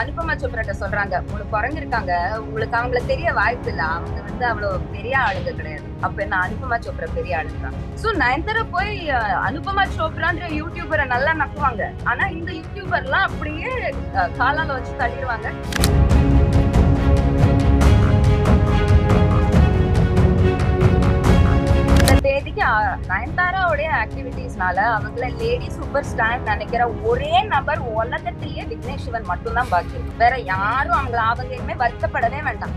அனுபமா சோப்ராட்ட சொல்றாங்க. உங்களுக்கு குறைஞ்சிருக்காங்க உங்களுக்கு அவங்கள தெரிய வாய்ப்பு இல்ல. அவங்க வந்து அவ்வளவு பெரிய ஆளுங்க கிடையாது. அப்ப என்ன அனுபமா சோப்ரா பெரிய ஆளுங்க சோ நயன்தாரா போய் அனுபமா சோப்ரான்ற யூடியூபரை நல்லா நக்குவாங்க. ஆனா இந்த யூடியூபர்லாம் அப்படியே காலால வச்சு தள்ளிடுவாங்க தேதிக்கு நயன்தாராவுடைய ஆக்டிவிட்டிஸ்னால அவங்கள லேடி சூப்பர் ஸ்டார் நினைக்கிற ஒரே நபர் உலகத்திலேயே விக்னேஷ் சிவன் மட்டும்தான் பாக்கி வேற யாரும் அவங்கள அவங்க இனிமே வருத்தப்படவே வேண்டாம்.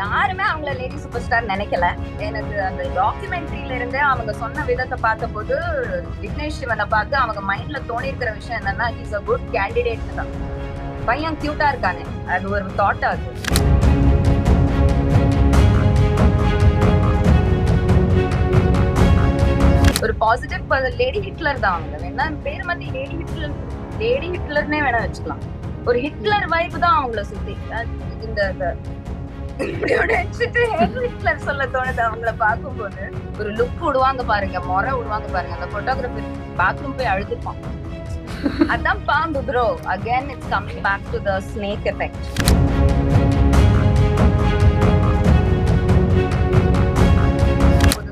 யாருமே அவங்கள லேடி சூப்பர் ஸ்டார் நினைக்கல. எனக்கு அந்த டாக்குமெண்ட்ரியில இருந்தே அவங்க சொன்ன விதத்தை பார்த்தபோது விக்னேஷ் சிவனை பார்த்து அவங்க மைண்ட்ல தோணி இருக்கிற விஷயம் என்னன்னா இஸ் அ குட் கேண்டிடேட் தான். பையன் கியூட்டா இருக்கானே. அது ஒரு தாட்டா அது. பாசிட்டிவ் லேடி ஹிட்லர் தான் அவங்க. வேணா பேர் மாதிரி லேடி ஹிட்லர் லேடி ஹிட்லர்னே வேணா வச்சுக்கலாம். ஒரு ஹிட்லர் வைப் தான் அவங்கள சுத்தி. இந்த ஹிட்லர் சொல்ல தோணுது அவங்கள பார்க்கும்போது. ஒரு லுக் விடுவாங்க பாருங்க முறை விடுவாங்க பாருங்க. அந்த போட்டோகிராஃபர் பாத்ரூம் போய் அழுதுப்பான். அதான் பாம்பு bro again it's coming back to the snake effect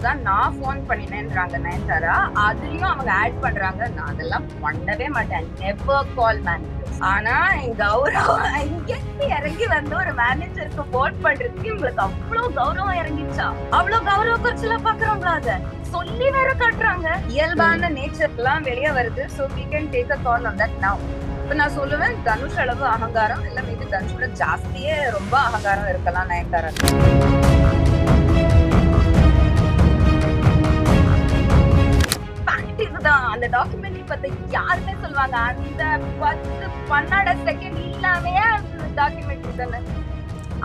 தான் நான் ஃபோன் பண்ணினேன்றாங்க நயன்தாரா. அதுலயும் அவங்க ஆட் பண்றாங்க. நான் அதெல்லாம் பண்ணவே மாட்டேன். நெவர் கால் மேனேஜர் ஆனா என் கௌரவம் இங்கே இறங்கி வந்து ஒரு மேனேஜருக்கு போட் பண்றதுக்கு இவங்களுக்கு அவ்வளவு கௌரவம் இறங்கிச்சா அவ்வளவு கௌரவ குறைச்சல பாக்குறவங்களா அத. சொல்லி வேற காட்டுறாங்க. இயல்பான நேச்சர் எல்லாம் வெளியே வருது. So we can take a call on that now இப்ப நான் சொல்லுவேன் தனுஷ் அளவு அகங்காரம் இல்ல மீது தனுஷோட ஜாஸ்தியே ரொம்ப அகங்காரம் இருக்கலாம் நயன்தாரா. அதான் அந்த டாக்குமெண்ட்ரி பத்தி யாருமே சொல்லுவாங்க அந்த பத்து பன்னெண்டு செகண்ட் இல்லாமே அந்த டாக்குமெண்ட்ரி தானே.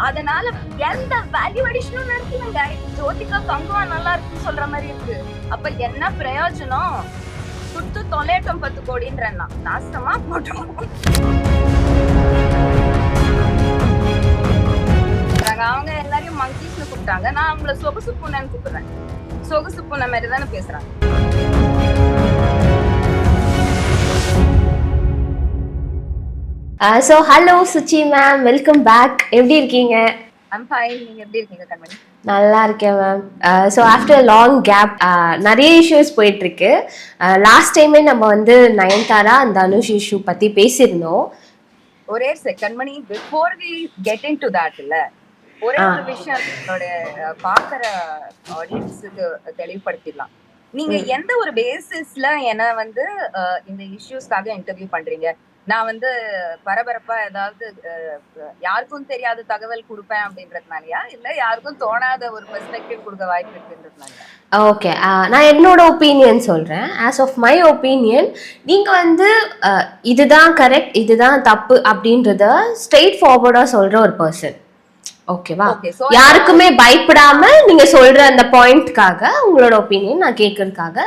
அதனால எந்த வேல்யூ அடிஷனும் நடக்கலங்க. ஜோதிகா கங்குவா நல்லா இருக்குன்னு சொல்ற மாதிரி இருக்கு. அப்ப என்ன பிரயோஜனம்? சுட்டு தொலையட்டும் பத்து கோடின்றேன்னா நாசமா போட்டோம். அவங்க எல்லாரையும் மங்கீஸ்னு கூப்பிட்டாங்க. நான் அவங்கள சொகுசு பூனைன்னு கூப்பிடுறேன். சொகுசு பூனை மாதிரி தானே பேசுறாங்க. So hello Suchi ma'am welcome back எப்படி இருக்கீங்க? ஐம் ஃபைன் நீங்க எப்படி இருக்கீங்க கண்மணி? நல்லா இருக்கேன் ma'am so after long gap நிறைய இஷ்யூஸ் போயிட்டு இருக்கு லாஸ்ட் டைமே நம்ம வந்து நயன்தாரா அந்த அனுஷ் இஷ்யூ பத்தி பேசியிருந்தோம். ஒரே second Kanmani before we get into that இல்ல ஒரே ஒரு விஷயம் என்னோட அஹ், பாக்குற ஆடியன்ஸுக்கு தெளிவுபடுத்திடலாம். நீங்க எந்த ஒரு பேசிஸ்ல என்ன வந்து அஹ், இந்த இஷ்யூஸ்க்காக இன்டர்வியூ பண்றீங்க? நான் வந்து பரபரப்பா ஏதாவது யாருக்கும் தெரியாத தகவல் கொடுப்பேன் அப்படின்றதுனாலயா? இல்ல யாருக்கும் தோணாத ஒரு பெர்ஸ்பெக்டிவ் கொடுக்க வாய்ப்பு இருக்குன்றதுனாலயா? ஓகே நான் என்னோட ஒப்பீனியன் சொல்கிறேன் ஆஸ் ஆஃப் மை ஒப்பீனியன் நீங்கள் வந்து இதுதான் கரெக்ட் இதுதான் தப்பு அப்படின்றத ஸ்ட்ரெயிட் ஃபார்வர்டாக சொல்கிற ஒரு பர்சன் ஓகேவா யாருக்குமே பயப்படாம நீங்க சொல்ற அந்த பாயிண்ட்காக உங்களோட ஒப்பீனியன் நான் கேட்கறதுக்காக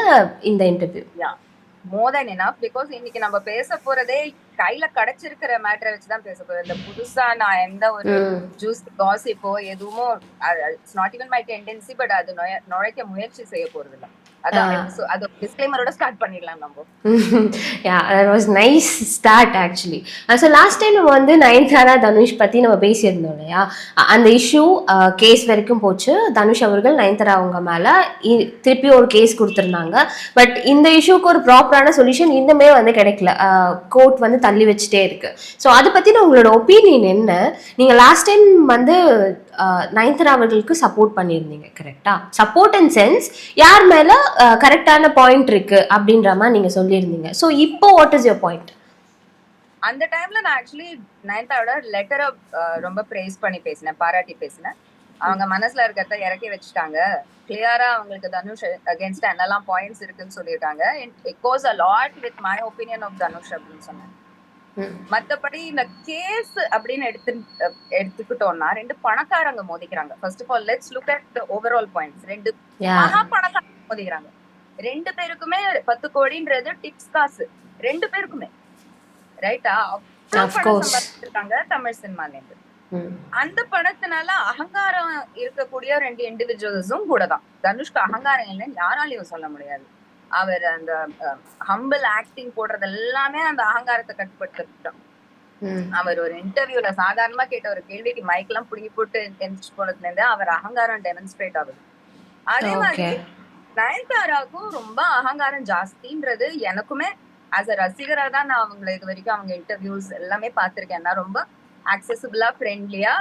இந்த interview more than enough because இன்னைக்கு நம்ம பேச போறதே கையில கிடைச்சிருக்கிற மேட்டரை வச்சுதான் பேச போறோம் இந்த புதுசா நான் எந்த ஒரு ஜூஸ் காசிப்போ எதுவும் it's not even my tendency but அது நுழைக்க முயற்சி செய்ய போறது இல்ல nice start actually so last time நம்ம. வந்து நயன்தாரா தனுஷ் பற்றி நம்ம பேசியிருந்தோம் இல்லையா? அந்த இஷ்யூ கேஸ் வரைக்கும் போச்சு. தனுஷ் அவர்கள் நயன்தாரா அவங்க மேலே திருப்பி ஒரு கேஸ் கொடுத்துருந்தாங்க. பட் இந்த இஷ்யூக்கு ஒரு ப்ராப்பரான சொல்யூஷன் இன்னுமே வந்து கிடைக்கல. கோர்ட் வந்து தள்ளி வச்சுட்டே இருக்கு. ஸோ அதை பற்றின உங்களோட ஒப்பீனியன் என்ன? நீங்கள் லாஸ்ட் டைம் வந்து அஹ், அவர்களுக்கு சப்போர்ட் பண்ணியிருந்தீங்க கரெக்டா சப்போர்ட் அண்ட் சென்ஸ் யார் மேலே கரெக்டான பாயிண்ட் இருக்கு அப்படின்ற மாதிரி நீங்கள் சொல்லியிருந்தீங்க. ஸோ இப்போ வாட் இஸ் யோர் பாயிண்ட் அந்த டைம்ல நான் ஆக்சுவலி நயன்தாவோட லெட்டரை ரொம்ப பிரேஸ் பண்ணி பேசினேன் பாராட்டி பேசினேன். அவங்க மனசுல இருக்கிறத இறக்கி வச்சுட்டாங்க. கிளியரா அவங்களுக்கு தனுஷ் அகேன்ஸ்ட் என்னெல்லாம் பாயிண்ட்ஸ் இருக்குன்னு சொல்லியிருக்காங்க. It goes a lot with my opinion of Dhanush அப்படின்னு சொன்னேன். மத்தபடி இந்த கேஸ் அப்படின்னு எடுத்து எடுத்துக்கிட்டோம்னா ரெண்டு பணக்காரங்க மோதிக்கிறாங்க. First of all let's look at overall points ரெண்டு மகா பணக்காரங்க மோதிக்கிறாங்க. ரெண்டு பேருக்குமே பத்து கோடின்றது டிப்ஸ் காசு. ரெண்டு பேருக்குமே. ரைட்டா. இருக்காங்க தமிழ் சினிமால இருந்து அந்த பணத்தினால அகங்காரம் இருக்கக்கூடிய ரெண்டு இண்டிவிஜுவல்ஸும் கூட தான் தனுஷ்க்கு அகங்காரம் இல்லைன்னு யாராலையும் சொல்ல முடியாது. அவர் அந்த ஹம்பிள் ஆக்டிங் போடுறது எல்லாமே அந்த அகங்காரத்தை கட்டுப்படுத்திட்டோம். அவர் ஒரு இன்டர்வியூல சாதாரணமா கேட்ட ஒரு கேள்விக்கு மைக் எல்லாம் புடுங்கி போட்டு எந்திரிச்சு போனதுல இருந்து அவர் அகங்காரம் டெமன்ஸ்ட்ரேட் ஆகுது அதே மாதிரி Okay. நயன்தாராக்கும் ரொம்ப அகங்காரம் ஜாஸ்தின்றது எனக்குமே ஆஸ் அ ரசிகரா தான் நான் அவங்கள இது வரைக்கும் அவங்க இன்டர்வியூஸ் எல்லாமே பார்த்திருக்கேன் நான் ரொம்ப அக்சசிபிளா ஃப்ரெண்ட்லியா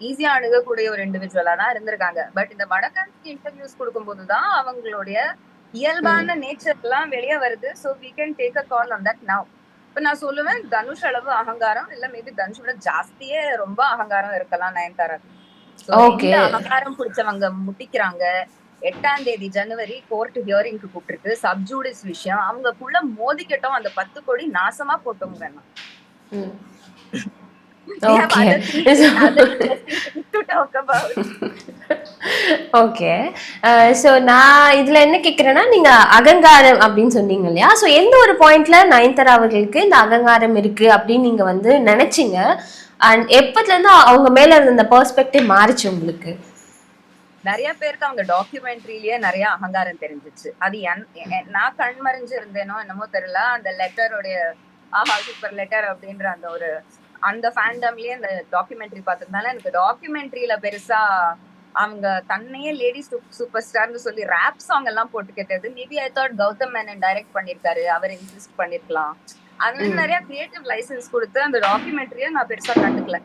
ஈஸியா அணுகக்கூடிய ஒரு இண்டிவிஜுவலா தான் இருந்திருக்காங்க. பட் இந்த வடக்கன்ஸ்க்கு இன்டர்வியூஸ் கொடுக்கும்போது தான் அவங்களுடைய இயல்பான நேச்சர் எல்லாம் வெளியே வருது. So we can take a call on that now இப்ப நான் சொல்லுவேன் தனுஷ் அளவு அகங்காரம் இல்ல மேபி தனுஷ் விட ஜாஸ்தியே ரொம்ப அகங்காரம் இருக்கலாம் நயன்தாரா. அகங்காரம் பிடிச்சவங்க முட்டிக்கிறாங்க. எட்டாம் தேதி ஜனவரி கோர்ட் ஹியரிங்க்கு கூப்பிட்டுருக்கு. சப்ஜூடிஸ் விஷயம். அவங்கக்குள்ள மோதிக்கட்டும். அந்த பத்து கோடி நாசமா போட்டோங்க வேணாம். ம். We have Okay. other things, other things to talk about. Okay so நான் இதுல என்ன கேக்குறேன்னா நீங்க அகங்காரம் அப்படின்னு சொன்னீங்க இல்லையா ஸோ எந்த ஒரு பாயிண்ட்ல நயன்தாரா அவர்களுக்கு இந்த அகங்காரம் இருக்கு அப்படின்னு நீங்க வந்து நினைச்சீங்க அண்ட் எப்பத்துல இருந்து அவங்க மேல இருந்த இந்த பெர்ஸ்பெக்டிவ் மாறிச்சு உங்களுக்கு நிறைய பேருக்கு அவங்க டாக்குமெண்ட்ரிலேயே நிறைய அகங்காரம் தெரிஞ்சிச்சு அது என்- நான் கண்மறைஞ்சு இருந்தேனோ என்னமோ தெரியல அந்த லெட்டருடைய ஆஹா சூப்பர் லெட்டர் அப்படின்ற அந்த ஒரு அந்த ஃபேண்டம்லயே அந்த டாக்குமெண்ட்ரி பார்த்ததுனால எனக்கு டாக்குமெண்ட்ரியில பெருசா அவங்க தன்னையே லேடிஸ் சூப்பர் ஸ்டார்னு சொல்லி ரேப் சாங் எல்லாம் போட்டு கேட்டது. Maybe I thought Gautham Menon direct பண்ணிருக்காரு. அவர் இன்சிஸ்ட் பண்ணிருக்கலாம். அது மாதிரி ம். நிறைய கிரியேட்டிவ் லைசன்ஸ் கொடுத்து அந்த டாக்குமெண்ட்ரியை நான் பெருசா கண்டுக்கல.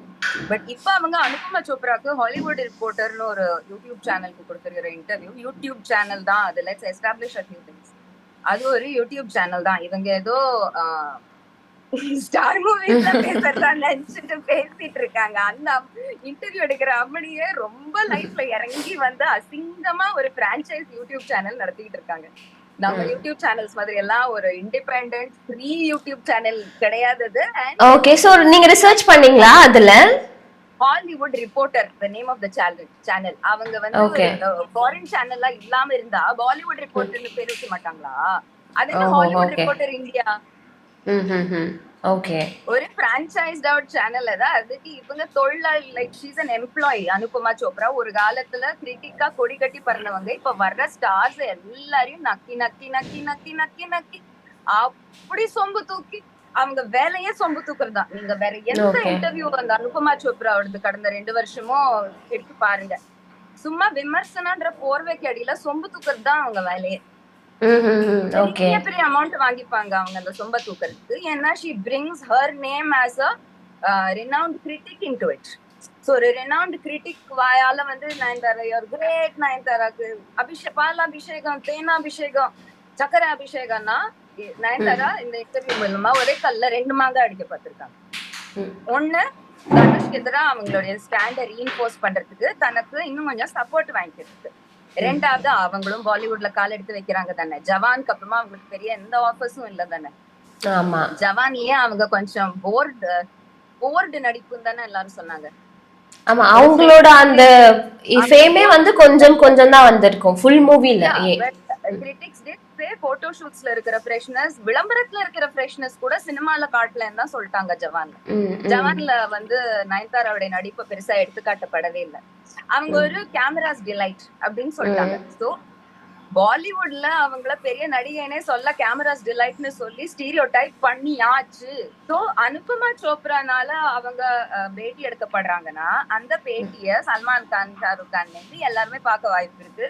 பட் இப்ப அவங்க அனுபமா சோப்ராக்கு ஹாலிவுட் ரிப்போர்ட்டர்னு ஒரு யூடியூப் சேனலுக்கு கொடுத்துருக்கிற இன்டர்வியூ யூடியூப் சேனல் தான் அது. Let's establish a few things அது ஒரு யூடியூப் சேனல் தான். இவங்க ஏதோ ஸ்டார் மூவிஸ்ல பேசுறதா நினைச்சிட்டு பேசிட்டு இருக்காங்க அந்த இன்டர்வியூ எடுக்கிற அம்மனியே ரொம்ப லைஃப்ல இறங்கி வந்து அசிங்கமா ஒரு பிரான்ச்சைஸ் யூடியூப் சேனல் நடத்திட்டு இருக்காங்க நம்ம. யூடியூப் சேனல்ஸ் மாதிரி எல்லாம் ஒரு இண்டிபெண்ட் ஃப்ரீ யூடியூப் சேனல் கிடையாதது ஓகே ஸோ நீங்க ரிசர்ச் பண்ணீங்களா அதுல? Hollywood Reporter the name of the channel channel அவங்க. வந்து ஃபாரின் சேனல்லாம் இல்லாம இருந்தா பாலிவுட் ரிப்போர்ட்டர்னு பேர் வைக்க மாட்டாங்களா? அது ஹாலிவுட். ரிப்போர்ட்டர் இந்தியா ஒரு பிரான்ச்சைஸ்ட் அவுட் சேனல் தான் அதுக்கு இவங்க தொழிலாளி like she's an employee Anupama Chopra ஒரு காலத்துல கிரிட்டிக்கா கொடி கட்டி பறந்தவங்க. இப்ப வர்ற ஸ்டார்ஸ் எல்லாரையும் நக்கி நக்கி நக்கி நக்கி நக்கி நக்கி. அப்படி சொம்பு தூக்கி அவங்க வேலையே சொம்பு தூக்குறது? நீங்க வேற எந்த. இன்டர்வியூ அந்த அனுபமா சோப்ராவோடது கடந்த ரெண்டு வருஷமும் எடுத்து பாருங்க. சும்மா விமர்சனன்ற போர்வைக்கு அடியில சொம்பு தூக்குறது தான் அவங்க வேலையே. பெரிய பெரிய அமௌண்ட் வாங்கிப்பாங்க அவங்க அந்த சொம்ப தூக்கறதுக்கு? ஏன்னா she brings her name as a renowned critic into it so ஒரு ரெனவுண்ட் கிரிட்டிக் வாயால வந்து நயன்தாரா யுவர் கிரேட் நயன்தாராக்கு அபிஷேக் பால் அபிஷேகம் தேனாபிஷேகம் சக்கர அபிஷேகம்னா நயன்தாரா இந்த இன்டர்வியூ மூலமா ஒரே கல்ல ரெண்டு மாங்காய் அடிக்க பார்த்திருக்காங்க. ம். ஒண்ணு தனுஷ்க்கு எதிராக அவங்களுடைய ஸ்டாண்டை ரீஇன்போர்ஸ் பண்றதுக்கு தனக்கு இன்னும் கொஞ்சம் சப்போர்ட் வாங்கிக்கிறதுக்கு. ரெண்டாவது அவங்களும் பாலிவுட்ல கால் எடுத்து வைக்கிறாங்க தானே. ஜவானுக்கு அப்புறமா அவங்களுக்கு பெரிய எந்த ஆஃபர்ஸும் இல்ல தானே. ஆமா. ஜவான்லயே அவங்க கொஞ்சம் போர்டு போர்டு நடிப்புன்னு தானே எல்லாரும் சொன்னாங்க. ஆமா அவங்களோட அந்த ஃபேமே வந்து கொஞ்சம் கொஞ்சம் தான் வந்திருக்கும். ஃபுல் மூவில கிரிட்டிக்ஸ் டிட் சே போட்டோ ஷூட்ஸ்ல இருக்கிற ஃப்ரெஷ்னஸ் விளம்பரத்துல இருக்கிற ஃப்ரெஷ்னஸ் கூட சினிமால காட்டலன்னு தான் சொல்லிட்டாங்க ஜவான்ல. ஜவான்ல வந்து நயன்தாராவுடைய நடிப்பு பெருசா எடுத்துக்காட்டப்படவே இல்லை. அவங்க ஒரு கேமராஸ் டிலைட் அப்படின்னு சொல்லிட்டாங்க. சோ பாலிவுட்ல அவங்கள பெரிய நடிகைனே சொல்ல கேமராஸ் டிலைட்னு சொல்லி ஸ்டீரியோ டைப் பண்ணியாச்சு. சோ அனுபமா சோப்ரானால அவங்க பேட்டி எடுக்கப்படுறாங்கன்னா அந்த பேட்டிய சல்மான் கான் ஷாருக் கான் இருந்து எல்லாருமே பார்க்க வாய்ப்பு இருக்கு.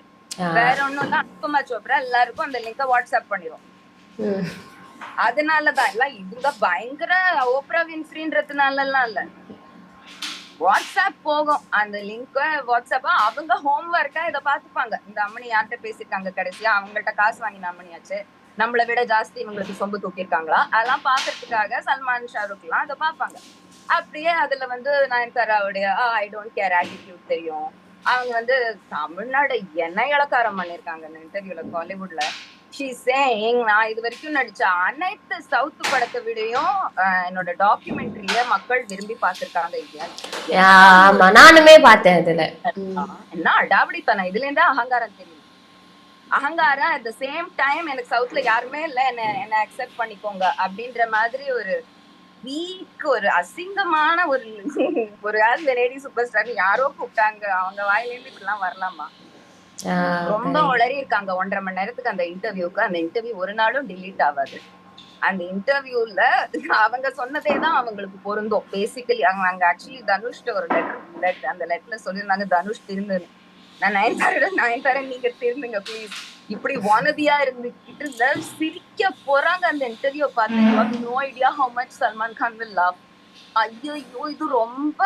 வேற ஒண்ணும் இல்ல அனுபமா சோப்ரா? எல்லாருக்கும் அந்த லிங்க வாட்ஸ்அப் பண்ணிரும். அதனாலதான் எல்லாம் இவங்க பயங்கர ஓப்ரா வின்ஃப்ரீன்றதுனால எல்லாம் இல்ல. வாட்ஸ்அப் போகும். அந்த லிங்க் வாட்ஸ்அப் அவங்க ஹோம்ஒர்க்கா இதை பாத்துப்பாங்க இந்த அம்மனி யார்கிட்ட பேசிருக்காங்க கடைசியா? அவங்கள்ட்ட காசு வாங்கின அம்மனியாச்சு நம்மளை விட ஜாஸ்தி இவங்களுக்கு சொம்பு தூக்கியிருக்காங்களா? அதெல்லாம் பாக்குறதுக்காக சல்மான் ஷாருக் எல்லாம் அதை பார்ப்பாங்க. அப்படியே அதுல வந்து நயன்தாராவுடைய ஐ டோன்ட் கேர் ஆட்டிடியூட் தெரியும். அவங்க வந்து தமிழ்நாடு என்ன இலக்காரம் பண்ணிருக்காங்க இந்த இன்டர்வியூல ஷீ சேயிங் நான் இது வரைக்கும் நடிச்ச அனைத்து சவுத் படத்தை விடையும் என்னோட டாக்குமெண்ட்ரிய மக்கள் விரும்பி பார்த்திருக்காங்க. ஆமா நானுமே பார்த்தேன் அதுல. என்ன அடாவடித்தனம். இதுல இருந்தா அகங்காரம் தெரியும் அகங்காரம் அட் த சேம் டைம் எனக்கு சவுத்ல யாருமே இல்ல. என்ன என்ன அக்செப்ட் பண்ணிக்கோங்க அப்படின்ற மாதிரி ஒரு வீக் ஒரு அசிங்கமான ஒரு ஒரு ஆள் லேடி சூப்பர் ஸ்டார் யாரோ கூப்பிட்டாங்க. அவங்க வாயில இருந்து இப்படிலாம் வரலாமா? ரொம்ப உளறி இருக்காங்க. ஒன்றரை மணி நேரத்துக்கு அந்த இன்டர்வியூக்கு அந்த இன்டர்வியூ ஒரு நாளும் delete ஆகாது. அந்த இன்டர்வியூல அவங்க சொன்னதே தான் அவங்களுக்கு பொருந்தும். பேசிக்கலி அவங்க அங்க ஆக்சுவலி தனுஷ்ட ஒரு லெட்டர் அந்த லெட்டர்ல சொல்லியிருந்தாங்க. தனுஷ் திருந்து நான் நயன்தாரோட நயன்தாரா நீங்க திருந்துங்க ப்ளீஸ் இப்படி வானதியா இருந்துகிட்டு இருந்தா சிரிக்க போறாங்க அந்த இன்டர்வியூ பார்த்து. No idea how much Salman Khan will love ஐயோ இது ரொம்ப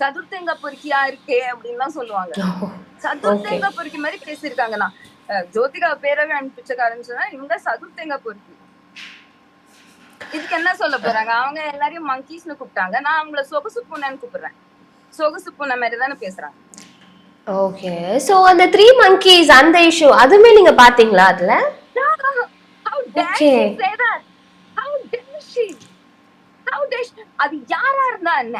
சதுர்த்தேங்க பொறுக்கியா இருக்கே அப்படின்லாம் சொல்லுவாங்க. சதுர்த்தேங்க பொறுக்கி மாதிரி பேசியிருக்காங்க. நான் ஜோதிகா பேரவே அனுப்பிச்சக்காரன்னு சொன்னா இவங்க சதுர்த்தேங்க பொறுக்கி. இதுக்கு என்ன சொல்ல போறாங்க? அவங்க எல்லாரையும் மங்கீஸ்னு கூப்பிட்டாங்க. நான் அவங்கள சொகுசு பூனைன்னு கூப்பிடுறேன். சொகுசு பூனை மாதிரி தானே பேசுறாங்க. ஓகே சோ அந்த த்ரீ monkeys அந்த இஷ்யூ அதுமே நீங்க பாத்தீங்களா அதுல How dare Okay. she say that? How dare she? How dare she? அது யாரா இருந்தா என்ன.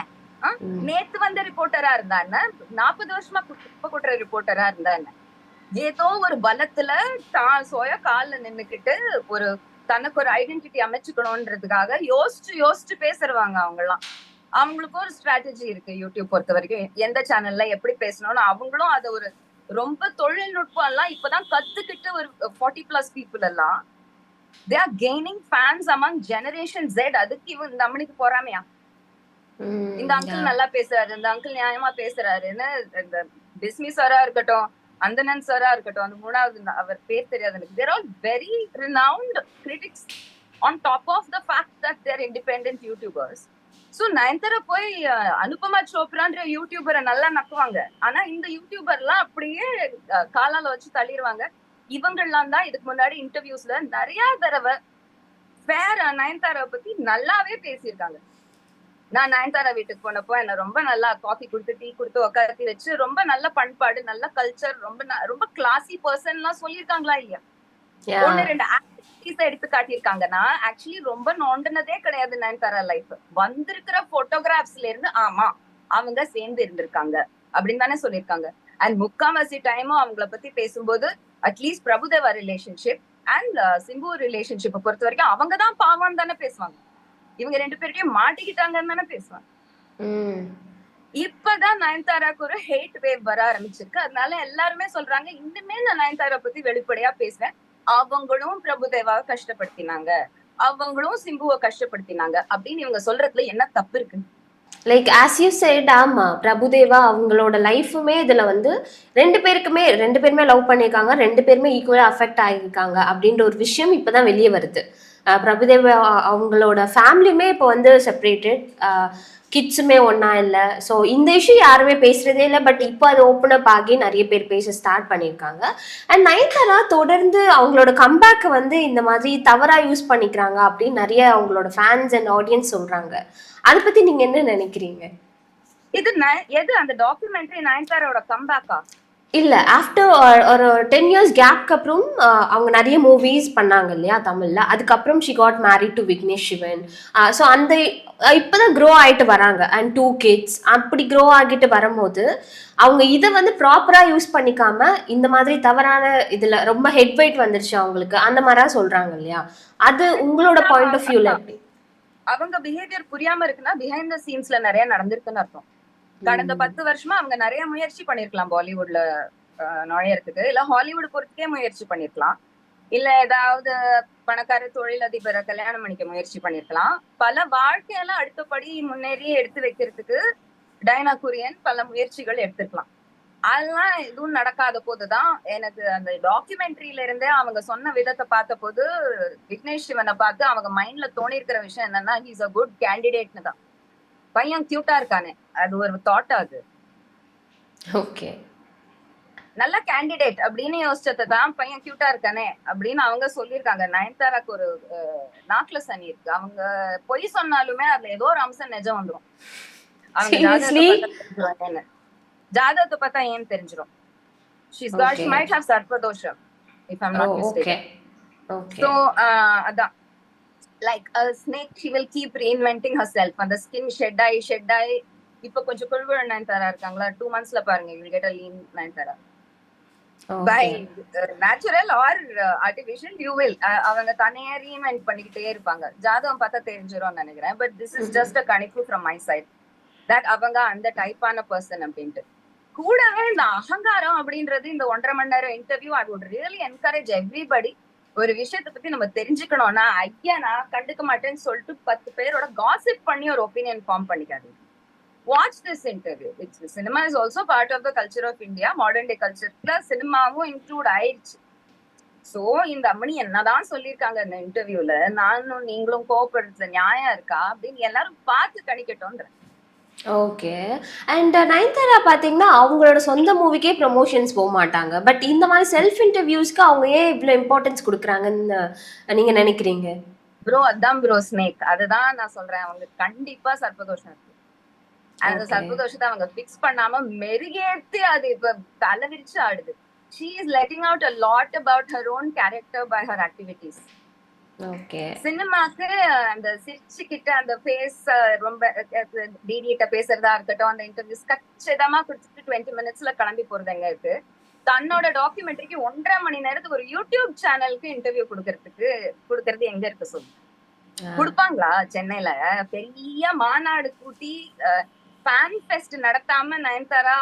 நேத்து வந்த ரிப்போர்ட்டரா இருந்தா என்ன நாற்பது வருஷமா குப்பை கொட்டுற ரிப்போர்ட்டரா இருந்தா என்ன ஏதோ ஒரு பலத்துல தான் சோய கால்ல நின்னுக்கிட்டு ஒரு தனக்கு ஒரு ஐடென்டிட்டி அமைச்சுக்கணும்ன்றதுக்காக யோசிச்சு யோசிச்சு பேசுறவாங்க அவங்கலாம் அவங்களுக்கும் ஒரு ஸ்ட்ராட்டஜி இருக்கு யூடியூப் பொறுத்த வரைக்கும். எந்த சேனல்ல எப்படி பேசணும்னு அவங்களும் அதை ஒரு ரொம்ப தொழில்நுட்பம் எல்லாம் இப்பதான் கத்துக்கிட்டு ஒரு ஃபார்ட்டி பிளஸ் பீப்புள் எல்லாம் they are gaining fans among generation Z அதுக்கு இவன் இந்த அம்மனிக்கு போறாமையா? இந்த அங்கிள் நல்லா பேசுறாரு இந்த அங்கிள் நியாயமா பேசுறாருன்னு இந்த பிஸ்மி சாரா இருக்கட்டும் அந்தனன் சாரா இருக்கட்டும் அந்த மூணாவது அவர் பேர் தெரியாது எனக்கு. They're all very renowned critics on top of the fact that they're independent YouTubers so Nayanthara போய் அனுபமா சோப்ரான்ற யூடியூபரை நல்லா நக்குவாங்க. ஆனா இந்த யூடியூபர்லாம் அப்படியே காலால வச்சு தள்ளிடுவாங்க இவங்கெல்லாம் தான் இதுக்கு முன்னாடி இன்டர்வியூஸ்ல நிறைய தடவை ஃபேர் நயன்தாராவை பத்தி நல்லாவே பேசியிருக்காங்க. நான் நயன்தாரா வீட்டுக்கு போனப்போ என்ன ரொம்ப நல்லா காஃபி கொடுத்து டீ கொடுத்து உட்காத்தி வச்சு ரொம்ப நல்ல பண்பாடு நல்ல கல்ச்சர் ரொம்ப ரொம்ப கிளாசி பர்சன் எல்லாம் சொல்லியிருக்காங்களா இல்லையா. ஒண்ணு ரெண்டு ஆக்டிவிட்டிஸ் எடுத்து காட்டியிருக்காங்கன்னா ஆக்சுவலி ரொம்ப நோண்டினதே கிடையாது நயன்தாரா லைஃப் வந்திருக்கிற போட்டோகிராஃப்ஸ்ல இருந்து ஆமா அவங்க சேர்ந்து இருந்திருக்காங்க அப்படின்னு தானே சொல்லியிருக்காங்க. அண்ட் முக்காவாசி டைமும் அவங்கள பத்தி பேசும்போது at least Prabhudeva relationship and Simbu ரிலேஷன்ஷிப்பை பொறுத்த வரைக்கும் அவங்க தான் பாவம் தானே பேசுவாங்க. இவங்க ரெண்டு பேர்கிட்டயும் மாட்டிக்கிட்டாங்கன்னு தானே பேசுவாங்க. இப்பதான் நயன்தாராக்கு ஒரு ஹேட் வேவ் வர ஆரம்பிச்சிருக்கு. அதனால எல்லாருமே சொல்றாங்க இன்னுமே நான் நயன்தாரா பத்தி வெளிப்படையா பேசுவேன் அவங்களும் பிரபுதேவாவை கஷ்டப்படுத்தினாங்க. அவங்களும் சிம்புவை கஷ்டப்படுத்தினாங்க. அப்படின்னு இவங்க சொல்றதுல என்ன தப்பு இருக்கு? லைக் ஆஸ் யூ சைட் ஆமா பிரபுதேவா அவங்களோட லைஃபுமே இதுல வந்து ரெண்டு பேருக்குமே ரெண்டு பேருமே லவ் பண்ணியிருக்காங்க ரெண்டு பேருமே ஈக்குவலா அஃபெக்ட் ஆகியிருக்காங்க அப்படின்ற ஒரு விஷயம் இப்பதான் வெளியே வருது. பிரபுதேவா அவங்களோட ஃபேமிலியுமே இப்போ வந்து செப்பரேட்டட் கிட்ஸுமே ஒன்றா இல்லை. ஸோ இந்த இஷ்யூ யாருமே பேசுகிறதே இல்லை பட் இப்போ அது ஓப்பன் அப் ஆகி நிறைய பேர் பேச ஸ்டார்ட் பண்ணியிருக்காங்க அண்ட் நயன்தாரா தொடர்ந்து அவங்களோட கம்பேக்கை வந்து இந்த மாதிரி தவறாக யூஸ் பண்ணிக்கிறாங்க அப்படின்னு நிறைய அவங்களோட ஃபேன்ஸ் அண்ட் ஆடியன்ஸ் சொல்கிறாங்க அதை பற்றி நீங்கள் என்ன நினைக்கிறீங்க? இது எது அந்த டாக்குமெண்ட்ரி நயன்தாரோட கம்பேக்கா இல்லை ஆஃப்டர் ஒரு டென் இயர்ஸ் கேப்க்கு அப்புறம் அவங்க நிறைய மூவிஸ் பண்ணாங்க இல்லையா தமிழில். அதுக்கப்புறம் she got married to Vignesh Shivan so அந்த இப்போ தான் க்ரோ ஆகிட்டு வராங்க. அண்ட் டூ கிட்ஸ் அப்படி க்ரோ ஆகிட்டு வரும்போது அவங்க இதை வந்து ப்ராப்பராக யூஸ் பண்ணிக்காம இந்த மாதிரி தவறான இதில் ரொம்ப ஹெட் வெயிட் வந்துருச்சு அவங்களுக்கு. அந்த மாதிரிலாம் சொல்கிறாங்க இல்லையா? அது உங்களோட பாயிண்ட் ஆஃப் வியூவில் எப்படி? அவங்க பிஹேவியர் புரியாம இருக்குன்னா பிஹைண்ட் த சீன்ஸ்ல நிறைய நடந்திருக்குன்னு அர்த்தம். கடந்த பத்து வருஷமா அவங்க நிறைய முயற்சி பண்ணிருக்கலாம் பாலிவுட்ல நுழையறதுக்கு இல்ல ஹாலிவுட் பொறுத்தே முயற்சி பண்ணிருக்கலாம். இல்ல ஏதாவது பணக்கார தொழிலதிபரை கல்யாணம் பண்ணிக்க முயற்சி பண்ணிருக்கலாம். பல வாழ்க்கையெல்லாம் அடுத்தபடி முன்னேறி எடுத்து வைக்கிறதுக்கு டைனா குரியன் பல முயற்சிகள் எடுத்திருக்கலாம். அதெல்லாம் எதுவும் நடக்காத போதுதான் எனக்கு அந்த டாக்குமெண்ட்ரியில இருந்தே அவங்க சொன்ன விதத்தை பார்த்த போது விக்னேஷ் சிவனை பார்த்து அவங்க மைண்ட்ல தோணி இருக்கிற விஷயம் என்னன்னா ஹீஸ் அ குட் கேண்டிடேட்னு தான். பையன் கியூட்டா இருக்கானே. அது ஒரு தாட் அது. ஓகே நல்ல கேண்டிடேட் அப்படின்னு யோசிச்சதை தான் பையன் கியூட்டா இருக்கானே அப்படின்னு அவங்க சொல்லியிருக்காங்க. நயன்தாராக்கு ஒரு நாக்குல சனி இருக்கு. அவங்க பொய் சொன்னாலுமே அதுல ஏதோ ஒரு அம்சம் நிஜம் வந்துரும். அவங்க? ஜாதகத்தை பார்த்தா ஏன் தெரிஞ்சிரும். She's got. Might have சர்பதோஷம் if I'm not okay so அதான். Like snake she will keep reinventing herself அந்த ஸ்கின் ஷெட் ஆகி ஷெட் ஆகி இப்போ கொஞ்சம் குழுகுழ நயன்தாரா இருக்காங்களா? டூ மந்த்ஸ்ல பாருங்க will get a lean Nayanthara. By natural or artificial you will அவங்க தனியா ரீஇன்வென்ட் பண்ணிக்கிட்டே இருப்பாங்க. ஜாதகம் பார்த்தா தெரிஞ்சிரும்னு நினைக்கிறேன். But this is just a கணிப்பு ஃப்ரம் மை சைட் தட் அவங்க அந்த டைப்பான பர்சன் அப்படின்ட்டு. கூடவே இந்த அகங்காரம் அப்படின்றது இந்த ஒன்றரை மணி நேரம் interview I would really encourage everybody ஒரு விஷயத்த பத்தி நம்ம தெரிஞ்சுக்கணும்னா ஐயா நான் கண்டுக்க மாட்டேன்னு சொல்லிட்டு பத்து பேரோட காசிப் பண்ணி ஒரு ஒப்பீனியன் ஃபார்ம் பண்ணிக்காதீங்க. Watch this interview it's cinema is also part of the culture of India modern day கல்ச்சர்ல சினிமாவும் இன்க்ளூட் ஆயிடுச்சு சோ இந்த அம்மணி என்னதான் சொல்லியிருக்காங்க இந்த இன்டர்வியூல நானும் நீங்களும் கோவப்படுறதுல நியாயம் இருக்கா அப்படின்னு எல்லாரும் பார்த்து கணிக்கட்டோன்ற ஓகே அண்ட் நயன்தாரா பார்த்தீங்கன்னா அவங்களோட சொந்த மூவிக்கே ப்ரமோஷன்ஸ் போக மாட்டாங்க பட் இந்த மாதிரி செல்ஃப் இன்டர்வியூஸ்க்கு அவங்க ஏன் இவ்வளோ இம்பார்ட்டன்ஸ் கொடுக்குறாங்கன்னு நீங்கள் நினைக்கிறீங்க? ப்ரோ அதான் ப்ரோ ஸ்னேக் அதுதான் நான் சொல்றேன். அவங்க கண்டிப்பா சர்ப்பதோஷம் இருக்கு. அந்த Okay. சர்ப்பதோஷத்தை அவங்க பிக்ஸ் பண்ணாம மெருகேத்தி அது இப்ப தலைவிரிச்சு ஆடுது. She is letting out a lot about her own character by her activities சினிமாக்கு அந்த சிரிச்சுக்கிட்ட அந்த ஃபேஸ் ரொம்ப டிடிட்ட பேசுறதா இருக்கட்டும் அந்த இன்டர்வியூஸ் கச்சிதமா குடிச்சிட்டு டுவெண்ட்டி மினிட்ஸ்ல கிளம்பி போறது எங்க இருக்கு தன்னோட டாக்குமெண்ட்ரிக்கு ஒன்றரை மணி நேரத்துக்கு ஒரு யூடியூப் சேனலுக்கு இன்டர்வியூ கொடுக்கறதுக்கு கொடுக்கறது எங்க இருக்கு சொல்லு? கொடுப்பாங்களா சென்னையில? பெரிய மாநாடு கூட்டி fan fest நடத்தாம Nayanthara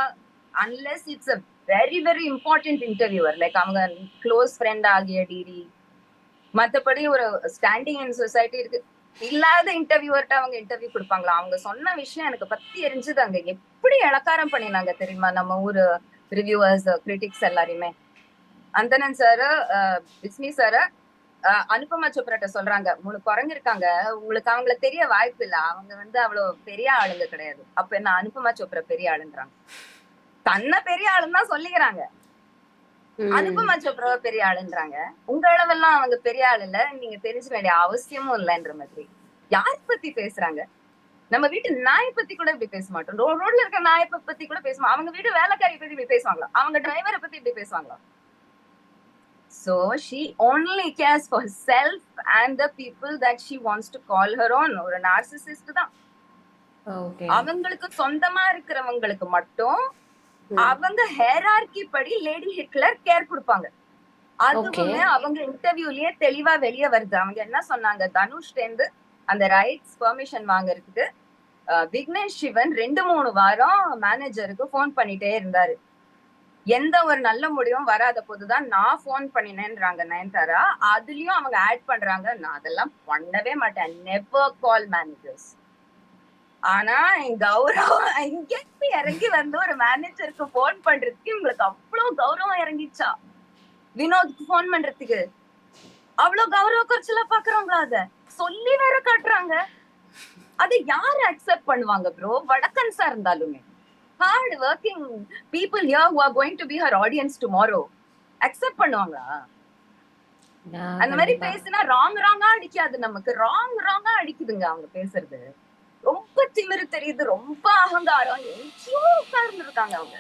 unless it's a very very important interviewer like அவங்க க்ளோஸ் ஃப்ரெண்ட் ஆகிய டிடி மத்தபடி ஒரு ஸ்டாண்டிங் இன் சொசைட்டி இருக்கு. இல்லாத இன்டர்வியூவர்கிட்ட அவங்க இன்டர்வியூ கொடுப்பாங்களா? அவங்க சொன்ன விஷயம் எனக்கு பத்தி எரிஞ்சது அங்க. எப்படி இலக்காரம் பண்ணினாங்க தெரியுமா? நம்ம ஊரு ரிவ்யூவர்ஸ் கிரிட்டிக்ஸ் எல்லாரையுமே. அந்தனன் சார் பிஸ்மி சார் அனுபமா சோப்ராட்ட சொல்றாங்க. உங்களுக்கு குரங்கு இருக்காங்க உங்களுக்கு அவங்கள தெரிய வாய்ப்பு இல்ல. அவங்க வந்து அவ்வளவு பெரிய ஆளுங்க கிடையாது. அப்ப என்ன அனுபமா சோப்ரா பெரிய ஆளுன்றாங்க. தன்னை பெரிய ஆளுன்னு தான் சொல்லிக்கிறாங்க. அனுபமா சோப்ரா பெரிய ஆளுன்றாங்க. உங்க அளவெல்லாம் அவங்க பெரிய ஆள் இல்ல. நீங்க தெரிஞ்சுக்க வேண்டிய அவசியமும் இல்லைன்ற மாதிரி. யார் பத்தி பேசுறாங்க? நம்ம வீட்டு நாயை பத்தி கூட இப்படி பேச மாட்டோம். ரோட்ல இருக்க நாயை பத்தி கூட பேசுவோம் அவங்க வீட்டு வேலைக்காரி பத்தி இப்படி பேசுவாங்களா? அவங்க டிரைவரை பத்தி இப்படி பேசுவாங்களா? So she only cares for herself and the people that she wants to call her own. ஒரு narcissist தான். அவங்களுக்கு சொந்தமா இருக்கிறவங்களுக்கு மட்டும் அவங்க ஹேரார்கி படி லேடி ஹிட்லர் கேர் கொடுப்பாங்க. அதுவுமே அவங்க இன்டர்வியூலயே தெளிவா வெளியே வருது. அவங்க என்ன சொன்னாங்க? தனுஷ்ல இருந்து அந்த ரைட்ஸ் பெர்மிஷன் வாங்குறதுக்கு விக்னேஷ் சிவன் ரெண்டு மூணு வாரம் மேனேஜருக்கு ஃபோன் பண்ணிட்டே இருந்தாரு. எந்த ஒரு நல்ல முடிவும் வராத போதுதான் நான் ஃபோன் பண்ணினேன்றாங்க நயன்தாரா. அதுலயும் அவங்க ஆட் பண்றாங்க. நான் அதெல்லாம் பண்ணவே மாட்டேன். நெவர் கால் மேனேஜர்ஸ் ஆனா கௌரவம் இங்க இருந்து இறங்கி வந்து ஒரு மேனேஜருக்கு ஃபோன் பண்றதுக்கு உங்களுக்கு அவ்வளவு கௌரவம் இறங்கிச்சா வினோத்க்கு ஃபோன் பண்றதுக்கு. அவ்வளவு கௌரவ குறைச்சலா பாக்குறாங்களா அத? சொல்லி வேற காட்டுறாங்க. அதை யாரு அக்செப்ட் பண்ணுவாங்க ப்ரோ வடக்கன்ஸா இருந்தாலுமே. Hard working people here who are going to be her audience tomorrow accept பண்ணுவாங்களா? அந்த மாதிரி பேசினா ராங் ராங்கா அடிக்காது நமக்கு. ராங் ராங்கா அடிக்குதுங்க அவங்க பேசுறது. ரொம்ப திமிரு தெரியுது ரொம்ப அகங்காரம். எங்கேயோ உட்கார்ந்து இருக்காங்க அவங்க.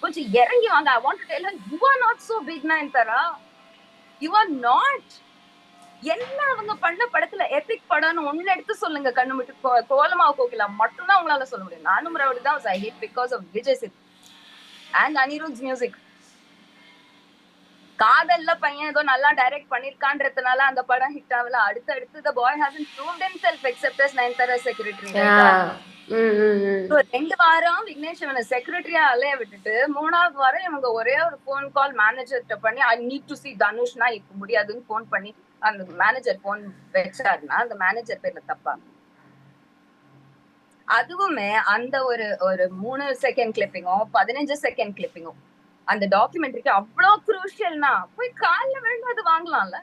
கொஞ்சம் இறங்கி வாங்க. I want to tell you are not so big Nayanthara you are not என்ன அவங்க பண்ண படத்துல எபிக் படம்னு ஒண்ணு எடுத்து சொல்லுங்க கண்ணு மட்டும் கோ- கோலமாவு கோகிலா. மட்டும்தான் உங்களால சொல்ல முடியும். Naanum Rowdy Dhaan I hit because of Vijay Sid and Anirudh music காதல்ல பையன் ஏதோ நல்லா டைரக்ட் பண்ணிருக்கான்றதுனால அந்த படம் ஹிட் ஆகல. அடுத்து அடுத்து the boy hasn't proved himself except as Nayanthara secretary ரெண்டு வாரம் விக்னேஷ் இவனை செக்ரட்டரியா அலைய விட்டுட்டு மூணாவது வாரம் இவங்க ஒரே ஒரு ஃபோன் கால் மேனேஜர்கிட்ட பண்ணி ஐ நீட் டு சி தனுஷ்னா இப்ப முடியாதுன்னு ஃபோன் பண்ணி அந்த மேனேஜர் ஃபோன் வச்சாருன்னா அந்த மேனேஜர் பேர்ல தப்பா? அதுவுமே அந்த ஒரு ஒரு மூணு செகண்ட் கிளிப்பிங்கோ பதினஞ்சு செகண்ட் கிளிப்பிங்கோ அந்த டாக்குமெண்ட்ரிக்கு அவ்வளோ குரூஷியல்னா போய் கால்ல விழுந்து அது வாங்கலாம்ல?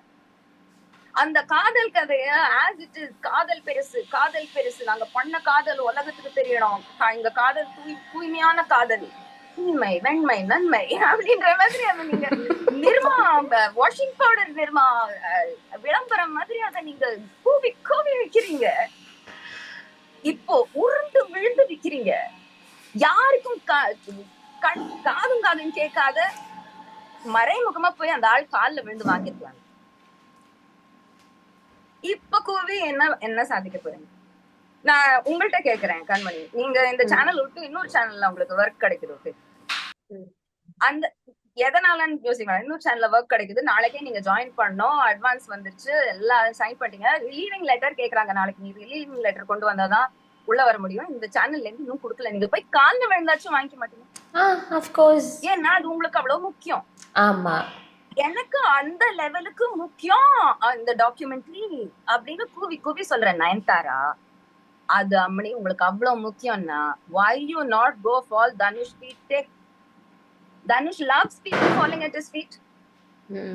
அந்த காதல் கதைய ஆஸ் இட் இஸ் காதல் பெருசு காதல் பெருசு. நாங்க பண்ண காதல் உலகத்துக்கு தெரியணும். எங்க காதல் தூய் தூய்மையான காதல். தூய்மை வெண்மை நன்மை அப்படின்ற மாதிரி அதை நீங்க நிர்மா வாஷிங் பவுடர் நிர்மா அஹ், விளம்பரம் மாதிரி அதை நீங்க கூவி கூவி வைக்கிறீங்க. இப்போ உருண்டு விழுந்து விக்கிறீங்க யாருக்கும் கா- கண் காதும் காதும் கேட்காத மறைமுகமா போய் அந்த ஆள் கால்ல விழுந்து வாங்கிருக்காங்க இப்ப கூவி என்ன என்ன சாதிக்க போறீங்க? நான் உங்கள்ட்ட கேக்குறேன் கண்மணி. நீங்க இந்த. சேனல் விட்டு இன்னொரு சேனல்ல உங்களுக்கு ஒர்க் கிடைக்குது. அந்த எதனாலன்னு யோசிக்கலாம் இன்னொரு சேனல்ல ஒர்க் கிடைக்குது. நாளைக்கே நீங்க ஜாயின் பண்ணோம் அட்வான்ஸ் வந்துருச்சு எல்லாம் சைன் பண்ணிட்டீங்க. ரிலீவிங் லெட்டர் கேக்குறாங்க நாளைக்கு. நீ ரிலீவிங் லெட்டர் கொண்டு வந்தாதான் உள்ள வர முடியும். இந்த சேனல்ல இருந்து இன்னும் கொடுக்கல. நீங்க போய் கால்ல விழுந்தாச்சும் வாங்கிக்க மாட்டீங்க. ஏன்னா அது உங்களுக்கு அவ்வளவு முக்கியம். ஆமா. எனக்கு அந்த லெவலுக்கு முக்கியம். அந்த டாக்குமெண்ட்ரி அப்படின்னு கூவி கூவி சொல்றேன் நயன்தாரா. அது அம்மணி உங்களுக்கு அவ்வளவு முக்கியம்னா why you not go fall Dhanush feet take Dhanush loves falling at his feet.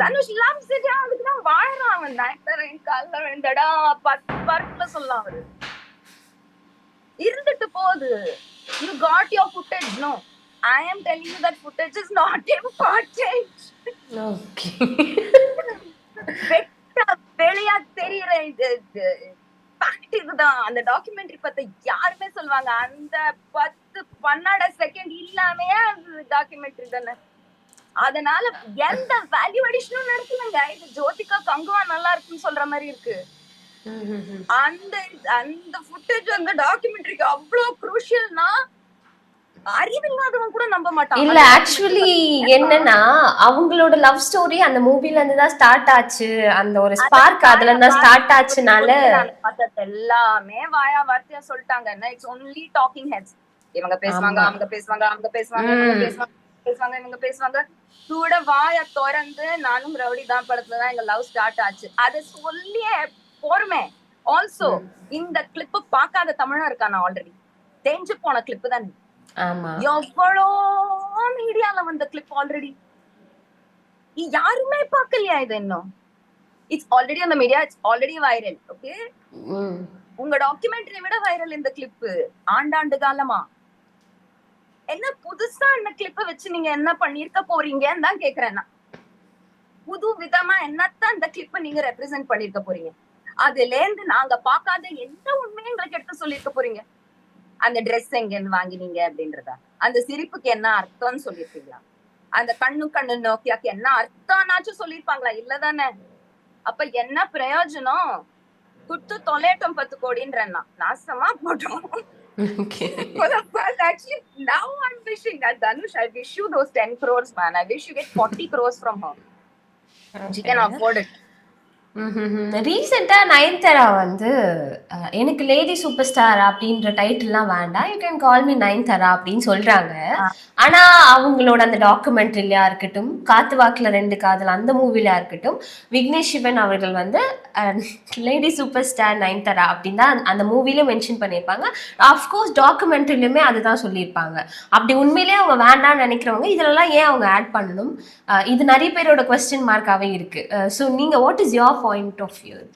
Dhanush loves it அதுக்கு தான் வாழறான் அவன். நயன்தாரா என் கால்ல விழுந்தடா பார்க்கல சொல்லலாம் அவரு. இருந்துட்டு போகுது. You got your footage no I am telling you that footage is not important. Okay வெளியா தெரியற இது ஃபேக்ட் இதுதான். அந்த டாக்குமெண்ட்ரி பத்தி யாருமே சொல்லுவாங்க. அந்த பத்து பன்னெண்டு செகண்ட் இல்லாமையே அது டாக்குமெண்ட்ரி தானே. அதனால எந்த வேல்யூ அடிஷனும் நடக்கலங்க இது ஜோதிகா கங்குவா நல்லா இருக்குன்னு சொல்ற மாதிரி இருக்கு. அந்த அந்த ஃபுட்டேஜ் அந்த டாக்குமெண்ட்ரிக்கு அவ்வளவு குரூஷியல்னா அறிவில்லாதவன் கூட நம்ப மாட்டான். இல்ல ஆக்சுவலி என்னன்னா அவங்களோட லவ் ஸ்டோரி அந்த மூவில இருந்து தான் ஸ்டார்ட் ஆச்சு. அந்த ஒரு ஸ்பார்க் அதுல இருந்து தான் ஸ்டார்ட் ஆச்சுனால எல்லாமே வாயா வார்த்தையா சொல்லிட்டாங்க. இட்ஸ் ஒன்லி டாக்கிங் ஹெட்ஸ் இவங்க பேசுவாங்க. அவங்க பேசுவாங்க அவங்க பேசுவாங்க. பேசுவாங்க பேசுவாங்க இவங்க பேசுவாங்க. கூட வாய திறந்து நானும் ரவுடி தான் படத்துல தான் எங்க லவ் ஸ்டார்ட் ஆச்சு. அது சொல்லியே போருமே. ஆல்சோ இந்த கிளிப் பார்க்காத தமிழா இருக்கான ஆல்ரெடி தெரிஞ்சு போன கிளிப் தான் எவ்வளோ மீடியால வந்த கிளிப் ஆல்ரெடி யாருமே பார்க்கலையா இது இன்னும்? இட்ஸ் ஆல்ரெடி அந்த media it's already viral okay. உங்க டாக்குமெண்ட்ரி விட வைரல் இந்த கிளிப் ஆண்டாண்டு காலமா? என்ன புதுசா இந்த கிளிப்ப வச்சு நீங்க என்ன பண்ணிருக்க போறீங்கன்னு தான் கேக்குறேன் நான். புது விதமா என்னத்தான் இந்த கிளிப்ப நீங்க ரெப்ரசென்ட் பண்ணிருக்க போறீங்க? அதுல இருந்து நாங்க பார்க்காத எந்த உண்மையும் எங்களுக்கு எடுத்து சொல்லிருக்க போறீங்க. அந்த ட்ரெஸ் எங்க இருந்து வாங்கினீங்க அப்படின்றதா. அந்த சிரிப்புக்கு என்ன அர்த்தம்னு சொல்லிருக்கீங்களா அந்த கண்ணு கண்ணு நோக்கியாக்கு என்ன அர்த்தம்னாச்சும் சொல்லிருப்பாங்களா இல்லதானே அப்ப என்ன பிரயோஜனம்? குத்து தொலையட்டும் பத்து கோடின்றேன்னா. நாசமா போட்டோம். For the first, actually, now I'm wishing that Dhanush, I wish you those 10 crores, man. I wish you get 40 crores from her. She can afford it. ரீசெண்டா நயன்தாரா வந்து அஹ், எனக்கு லேடி சூப்பர் ஸ்டார் அப்படின்ற டைட்டில்லாம் வேண்டாம். You can call me Nayanthara அப்படின்னு சொல்றாங்க. ஆ. ஆனா அவங்களோட அந்த டாக்குமெண்ட்ரிலயா இருக்கட்டும் காத்து வாக்குல ரெண்டு காதல் அந்த மூவிலயா இருக்கட்டும் விக்னேஷ் சிவன் அவர்கள் வந்து லேடி சூப்பர் ஸ்டார் நயன்தாரா அப்படின்னு தான் அந்த மூவிலும் மென்ஷன் பண்ணியிருப்பாங்க. அஃப்கோர்ஸ் டாக்குமெண்ட்ரிலுமே அதுதான் சொல்லியிருப்பாங்க. அப்படி உண்மையிலேயே அவங்க வேண்டாம்னு நினைக்கிறவங்க இதுலலாம் ஏன் அவங்க ஆட் பண்ணணும்? அஹ், இது நிறைய பேரோட கொஸ்டின் மார்க்காவே இருக்கு. ஸோ நீங்க what is your point of view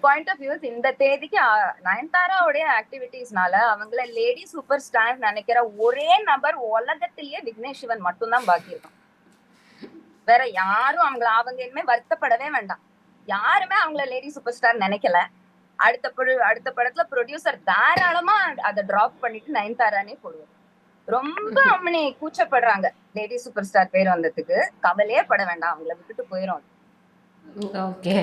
point of view is இந்த தேதிக்கு நயன்தாராவுடைய ஆக்டிவிட்டீஸ்னால அவங்கள லேடி சூப்பர் ஸ்டார் நினைக்கிற ஒரே நபர் உலகத்திலேயே விக்னேஷ் சிவன் மட்டும்தான் பாக்கி இருக்கும். வேற யாரும் அவங்கள அவங்க இனிமே வருத்தப்படவே வேண்டாம். யாருமே அவங்கள லேடி சூப்பர் ஸ்டார் நினைக்கல. அடுத்த படு- அடுத்த படத்துல ப்ரொடியூசர் தாராளமா அதை டிராப் பண்ணிட்டு நயன்தாரானே போடுவார். ரொம்ப அம்மனி கூச்சப்படுறாங்க. லேடி சூப்பர் ஸ்டார் பேர் வந்ததுக்கு கவலையே பட வேண்டாம். அவங்கள விட்டுட்டு போயிரும். ஓகே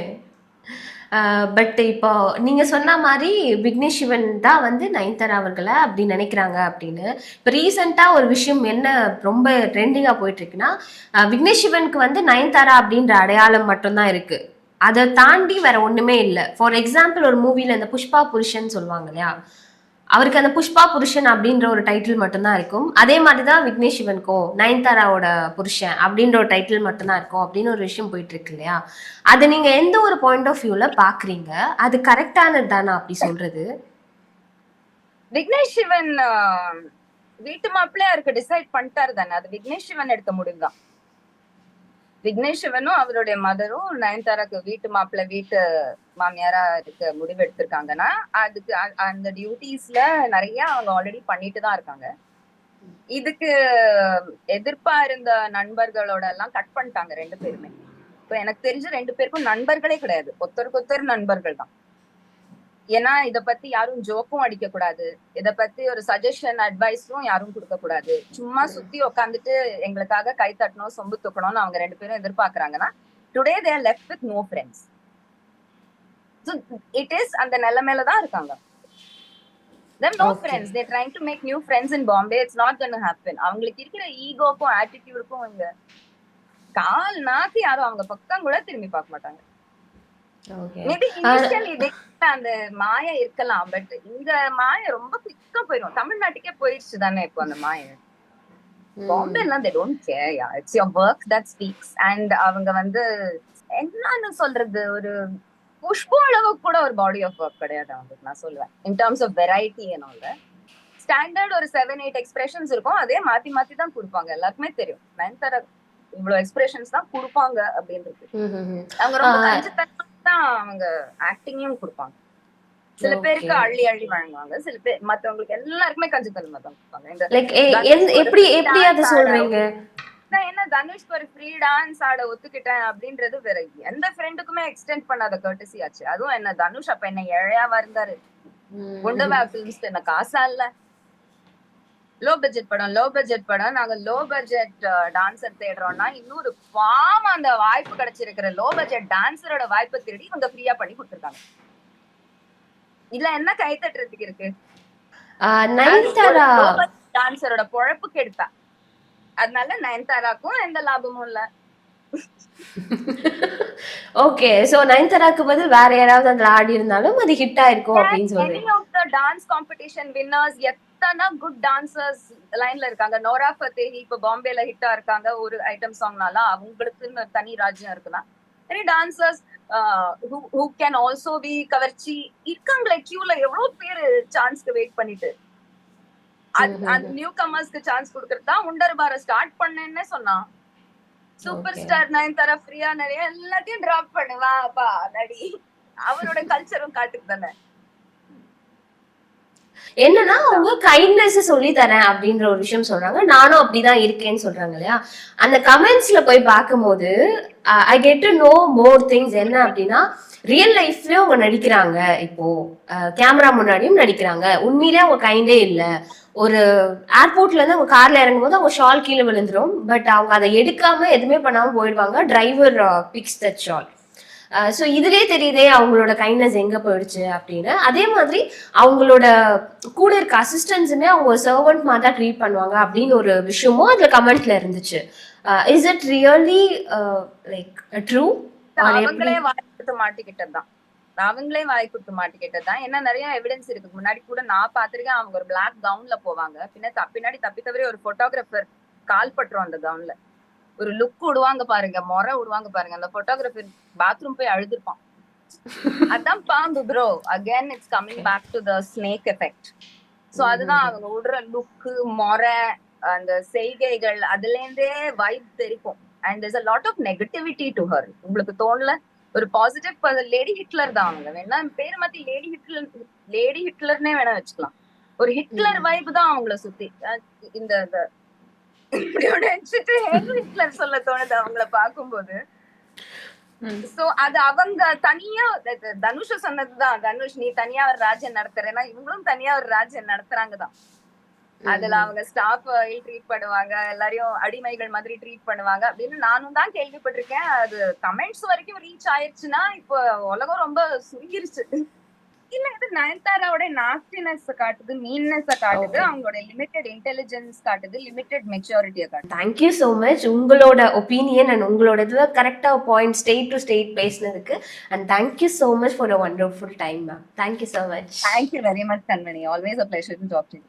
பட் uh, இப்போ நீங்கள் சொன்ன மாதிரி விக்னேஷ் சிவன் தான் வந்து நயன்தாரா அவர்களை அப்படி நினைக்கிறாங்க அப்படின்னு. இப்போ ரீசெண்டாக ஒரு விஷயம் என்ன ரொம்ப ட்ரெண்டிங்காக போயிட்டுருக்குன்னா uh, விக்னேஷ் சிவனுக்கு வந்து நயன்தாரா அப்படின்ற அடையாளம் மட்டும்தான் இருக்குது அதை தாண்டி வேற ஒன்றுமே இல்லை. ஃபார் எக்ஸாம்பிள் ஒரு மூவியில் இந்த புஷ்பா புருஷன் சொல்லுவாங்க இல்லையா? அவருக்கு அந்த புஷ்பா புருஷன் அப்படின்ற ஒரு டைட்டில் மட்டும்தான் இருக்கும். அதே மாதிரி தான் விக்னேஷ் சிவனுக்கும் நயன்தாராவோட புருஷன் அப்படின்ற ஒரு டைட்டில் மட்டும்தான் இருக்கும் அப்படின்னு ஒரு விஷயம் போயிட்டு இருக்கு இல்லையா? அது நீங்க எந்த ஒரு பாயிண்ட் ஆஃப் வியூல பாக்குறீங்க? அது கரெக்டானது தானா அப்படி சொல்றது? விக்னேஷ் சிவன் வீட்டு மாப்பிள்ளையா இருக்க டிசைட் பண்ணிட்டாரு தானே. அது விக்னேஷ் சிவன் எடுத்த முடிவுதான். விக்னேஷ் சிவனும் அவருடைய மதரும் நயன்தாராக்கு வீட்டு மாப்பிள்ளை வீட்டு மாமியாரா இருக்க முடிவு எடுத்திருக்காங்கன்னா அதுக்கு அ- அந்த டியூட்டிஸ்ல நிறைய அவங்க ஆல்ரெடி பண்ணிட்டு தான் இருக்காங்க. இதுக்கு எதிர்ப்பா இருந்த நண்பர்களோட எல்லாம் கட் பண்ணிட்டாங்க ரெண்டு பேருமே. இப்ப எனக்கு தெரிஞ்ச ரெண்டு பேருக்கும் நண்பர்களே கிடையாது. ஒருத்தருக்கு ஒருத்தர் நண்பர்கள் தான். ஏன்னா இத பத்தி யாரும் ஜோக்கும் அடிக்க கூடாது இத பத்தி ஒரு சஜஷன் அட்வைஸும் யாரும் கொடுக்க கூடாது சும்மா சுத்தி உட்காந்துட்டு எங்களுக்காக கை தட்டணும் சொம்பு தூக்கணும்னு அவங்க ரெண்டு பேரும் எதிர்பார்க்கறாங்கன்னா today they're left with no friends it is அந்த நிலைமையில தான் இருக்காங்க. Okay. friends. They're trying to make new friends in bombay. It's not going to happen. அவங்களுக்கு இருக்கிற ஈகோக்கும் ஆட்டிடியூடுக்கும் இங்க கால் நாக்கு யாரும் அவங்க பக்கம் கூட திரும்பி பார்க்க மாட்டாங்க. அந்த மாய இருக்கலாம் பட் இந்த மாய ரொம்ப குயிக்கா போயிடும் தமிழ்நாட்டுக்கே போயிடுச்சு தானே இப்போ அந்த மாய. They don't care yeah it's your work that speaks and அவங்க வந்து என்னன்னு சொல்றது? ஒரு புஷ்பு அளவுக்கு கூட ஒரு பாடி ஆஃப் ஒர்க் கிடையாது அவங்களுக்கு நான் சொல்லுவேன். இன் டர்ம்ஸ் ஆஃப் வெரைட்டி என்னோட ஸ்டாண்டர்ட் ஒரு செவன் எயிட் எக்ஸ்பிரஷன்ஸ் இருக்கும். அதே மாத்தி மாத்தி தான் கொடுப்பாங்க. எல்லாருக்குமே தெரியும். நயன்தாரா இவ்வளவு எக்ஸ்பிரஷன்ஸ் தான் கொடுப்பாங்க அப்படின்றது. அவங்க ரொம்ப. கஞ்சத்தனமா தான் அவங்க ஆக்டிங்கும் கொடுப்பாங்க. சில. பேருக்கு அள்ளி அள்ளி வழங்குவாங்க. சில பேர் மத்தவங்களுக்கு எல்லாருக்குமே கஞ்சத்தனமா தான் கொடுப்பாங்க. எப்படி எப்படி அது சொல்றீங்க? நான் என்ன தனுஷ்க்கு ஒரு ஃப்ரீ டான்ஸ் ஆட ஒத்துக்கிட்டேன் அப்படின்றது வேற எந்த ஃப்ரெண்டுக்குமே எக்ஸ்டெண்ட் பண்ணாத கர்டசி ஆச்சு. அதுவும் என்ன தனுஷ் அப்ப என்ன ஏழையாவா இருந்தாரு குண்டவா பிலிம்ஸ் என்ன காசா இல்ல. லோ பட்ஜெட் படம் லோ பட்ஜெட் படம். நாங்க லோ பட்ஜெட் டான்சர் தேடுறோம்னா இன்னொரு பாவம் அந்த வாய்ப்பு கிடைச்சிருக்கிற லோ பட்ஜெட் டான்சரோட வாய்ப்பை தேடி இவங்க ஃப்ரீயா பண்ணி கொடுத்துருக்காங்க. இதுல என்ன கை தட்டுறதுக்கு இருக்கு டான்சரோட பொழப்புக்கு எடுத்தா அதனால நயன்தாராக்கும் எந்த லாபமும் இல்ல. ஓகே சோ நயன்தாராக்கு பதில் வேற யாராவது அதுல ஆடி இருந்தாலும் அது ஹிட் ஆயிருக்கும் அப்படின்னு சொல்றீங்க any of the எத்தனை குட் டான்சர்ஸ் லைன்ல இருக்காங்க. நோரா ஃபத்தேஹி இப்ப பாம்பேல ஹிட்டா இருக்காங்க ஒரு ஐட்டம் சாங்னால அவங்களுக்குன்னு தனி ராஜ்யம் இருக்குன்னா dancers uh, who who can also be கவர்ச்சி இருக்காங்களே கியூல எவ்வளவு பேரு சான்ஸ்க்கு வெயிட் பண்ணிட்டு. நியூ கமர்ஸ்க்கு சான்ஸ் கொடுக்கறது உண்டர் பார ஸ்டார்ட் பண்ணேன்னே சொன்னான் சூப்பர். ஸ்டார் நயன்தாரா ஃப்ரீயா நிறைய எல்லாத்தையும் டிராப் பண்ணுவா. அப்பா நடி அவரோட கல்ச்சரும் காட்டுக்கு தானே. என்னன்னா அவங்க கைண்ட்னஸ் சொல்லி தரேன் அப்படின்ற ஒரு விஷயம் சொல்றாங்க. நானும் அப்படிதான் இருக்கேன்னு சொல்றாங்க இல்லையா? அந்த கமெண்ட்ஸ்ல போய் பார்க்கும்போது I get to know more things என்ன அப்படின்னா ரியல் லைஃப்ல அவங்க நடிக்கிறாங்க இப்போ. கேமரா முன்னாடியும் நடிக்கிறாங்க. உண்மையிலே அவங்க கைண்டே இல்லை. ஒரு ஏர்போர்ட்ல இருந்து அவங்க கார்ல இறங்கும் போது அவங்க ஷால் கீழே விழுந்துரும். பட் அவங்க அதை எடுக்காம எதுவுமே பண்ணாம போயிடுவாங்க. Driver picks that shawl so இதுலயே தெரியுதே அவங்களோட கைண்ட்னஸ் எங்க போயிடுச்சு அப்படின்னு. அதே மாதிரி அவங்களோட கூட இருக்க அசிஸ்டன்ஸுமே அவங்க சர்வெண்ட் மாதிரி தான் ட்ரீட் பண்ணுவாங்க அப்படின்னு ஒரு விஷயமும் அதுல கமெண்ட்ல இருந்துச்சு. Is it really like true அவங்களே வாய் கொடுத்து மாட்டிக்கிட்டதுதான். அவங்களே வாய் கொடுத்து மாட்டிக்கிட்டதுதான். ஏன்னா நிறைய எவிடன்ஸ் இருக்கு. முன்னாடி கூட நான் பாத்திருக்கேன் அவங்க ஒரு பிளாக் கவுன்ல போவாங்க. பின்ன பின்னாடி தப்பி தவிர ஒரு போட்டோகிராஃபர் கால் பட்டுரும் அந்த கவுன்ல ஒரு லுக் விடுவாங்க பாருங்க முறை விடுவாங்க பாருங்க. அந்த போட்டோகிராஃபர் பாத்ரூம் போய் அழுதுருப்பான். அதான் பாம்பு bro again it's coming back to the snake effect so அதுதான் அவங்க விடுற லுக்கு முறை அந்த செய்கைகள் அதுல இருந்தே வைப் தெரிக்கும். And there's a lot of negativity to her உங்களுக்கு தோணல? ஒரு பாசிட்டிவ் லேடி ஹிட்லர் தான் அவங்க. வேணா பேர் மாத்தி லேடி ஹிட்லர் லேடி ஹிட்லர்னே வேணா வச்சுக்கலாம். ஒரு ஹிட்லர் வைப் தான் அவங்கள சுத்தி. இந்த நினைச்சிட்டு ஹென்ரி ஹிட்லர் சொல்ல தோணுது அவங்கள பார்க்கும்போது. சோ அது அவங்க தனியா தனுஷ சொன்னதுதான். தனுஷ் நீ தனியா ஒரு ராஜ்யம் நடத்துறேன்னா இவங்களும் தனியா ஒரு ராஜ்யம் நடத்துறாங்க தான் அதுல அவங்க ஸ்டாஃப் ட்ரீட் பண்ணுவாங்க. எல்லாரையும் அடிமைகள் மாதிரி ட்ரீட் பண்ணுவாங்க அப்படின்னு நானும் தான் கேள்விப்பட்டிருக்கேன். அது கமெண்ட்ஸ் வரைக்கும் ரீச் ஆயிருச்சுன்னா இப்போ உலகம் ரொம்ப சுருங்கிருச்சு. இல்ல இது நயன்தாராவோட நாஸ்டினஸ் காட்டுது மீன்னஸ் காட்டுது. அவங்களோட லிமிட்டெட் இன்டெலிஜென்ஸ் காட்டுது லிமிட்டெட் மெச்சூரிட்டியை காட்டுது. தேங்க்யூ ஸோ மச் உங்களோட ஒப்பீனியன் அண்ட் உங்களோட இதுல கரெக்டாக பாயிண்ட் ஸ்டேட் டு ஸ்டேட் பேசினதுக்கு and thank you so much for a wonderful time ma'am thank you so much thank you very much Kanmani always a pleasure to talk to